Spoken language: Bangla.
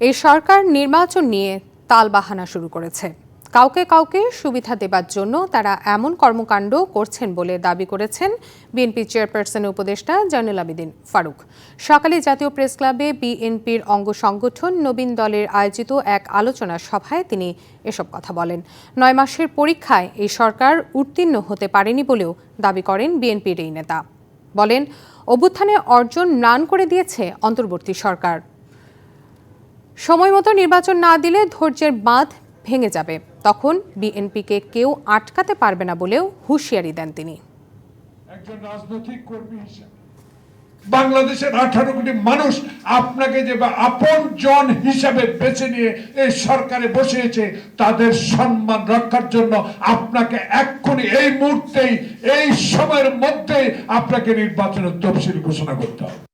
এই সরকার নির্বাচন নিয়ে তালবাহানা শুরু করেছে। কাউকে কাউকে সুবিধা দেবার জন্য তারা এমন কর্মকাণ্ড করছেন বলে দাবি করেছেন বিএনপি চেয়ারপারসন উপদেষ্টা জয়নুল আবেদিন ফারুক। সকালে জাতীয় প্রেস ক্লাবে বিএনপির অঙ্গ সংগঠন নবীন দলের আয়োজিত এক আলোচনা সভায় তিনি এসব কথা বলেন। নয় মাসের পরীক্ষায় এই সরকার উত্তীর্ণ হতে পারেনি বলেও দাবি করেন বিএনপির এই নেতা। বলেন, অভ্যুত্থানে অর্জন ম্লান করে দিয়েছে অন্তর্বর্তী সরকার। সময় মতো নির্বাচন না দিলে ধৈর্যের বাঁধ ভেঙে যাবে। তখন বিএনপিকে কেউ আটকাতে পারবে না বলেও হুঁশিয়ারি দেন তিনি। একজন রাজনৈতিক কর্মী হিসেবে বাংলাদেশের আঠারো কোটি মানুষ আপনাকে যে আপন জন হিসাবে বেছে নিয়ে এই সরকারে বসিয়েছে, তাদের সম্মান রক্ষার জন্য আপনাকে এক্ষুনি এই মুহূর্তেই, এই সময়ের মধ্যেই আপনাকে নির্বাচনের তফসিল ঘোষণা করতে হবে।